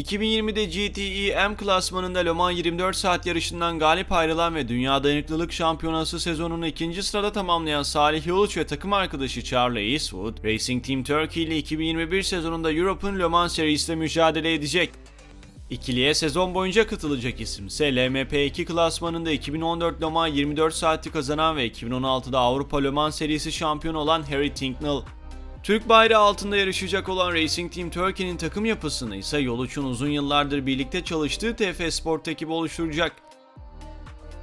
2020'de GTE M klasmanında Le Mans 24 saat yarışından galip ayrılan ve Dünya Dayanıklılık Şampiyonası sezonunu ikinci sırada tamamlayan Salih Yoluç ve takım arkadaşı Charlie Eastwood, Racing Team Turkey ile 2021 sezonunda Europe'un Le Mans serisinde mücadele edecek. İkiliye sezon boyunca katılacak isim ise LMP2 klasmanında 2014 Le Mans 24 saati kazanan ve 2016'da Avrupa Le Mans serisi şampiyonu olan Harry Tincknell. Türk bayrağı altında yarışacak olan Racing Team Turkey'nin takım yapısını ise Yoluç'un uzun yıllardır birlikte çalıştığı TF Sport ekibi oluşturacak.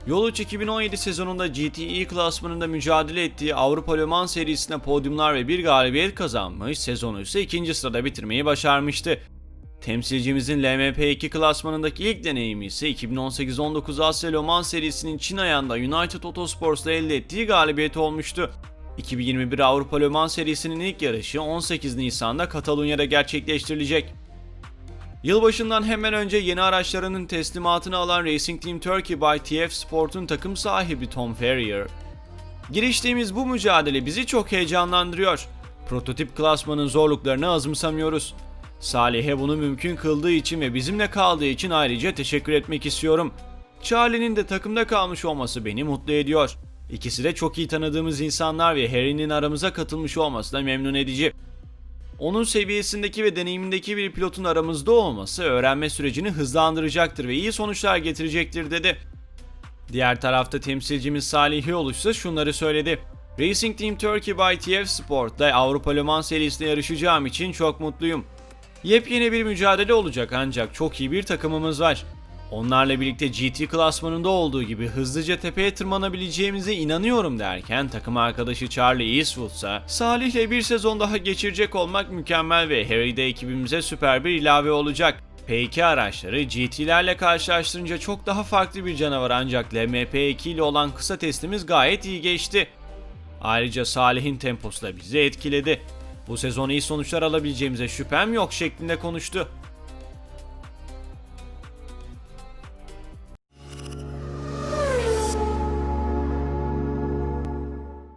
Yoluç 2017 sezonunda GTE klasmanında mücadele ettiği Avrupa Le Mans serisinde podyumlar ve bir galibiyet kazanmış, sezonu ise ikinci sırada bitirmeyi başarmıştı. Temsilcimizin LMP2 klasmanındaki ilk deneyimi ise 2018-19 Asya Le Mans serisinin Çin ayağında United Autosports'la elde ettiği galibiyet olmuştu. 2021 Avrupa Le Mans serisinin ilk yarışı 18 Nisan'da Katalunya'da gerçekleştirilecek. Yılbaşından hemen önce yeni araçlarının teslimatını alan Racing Team Turkey by TF Sport'un takım sahibi Tom Ferrier, Giriştiğimiz bu mücadele bizi çok heyecanlandırıyor. Prototip klasmanın zorluklarını azımsamıyoruz. Salih'e bunu mümkün kıldığı için ve bizimle kaldığı için ayrıca teşekkür etmek istiyorum. Charlie'nin de takımda kalmış olması beni mutlu ediyor. İkisi de çok iyi tanıdığımız insanlar ve Harry'nin aramıza katılmış olması da memnun edici. Onun seviyesindeki ve deneyimindeki bir pilotun aramızda olması öğrenme sürecini hızlandıracaktır ve iyi sonuçlar getirecektir dedi. Diğer tarafta temsilcimiz Salih ise şunları söyledi. Racing Team Turkey by TF Sport'ta Avrupa Le Mans serisinde yarışacağım için çok mutluyum. Yepyeni bir mücadele olacak ancak çok iyi bir takımımız var. Onlarla birlikte GT klasmanında olduğu gibi hızlıca tepeye tırmanabileceğimize inanıyorum derken takım arkadaşı Charlie Eastwood ise Salih'le bir sezon daha geçirecek olmak mükemmel ve Harry de ekibimize süper bir ilave olacak. P2 araçları GT'lerle karşılaştırınca çok daha farklı bir canavar ancak LMP2 ile olan kısa testimiz gayet iyi geçti. Ayrıca Salih'in temposu da bizi etkiledi. Bu sezon iyi sonuçlar alabileceğimize şüphem yok şeklinde konuştu.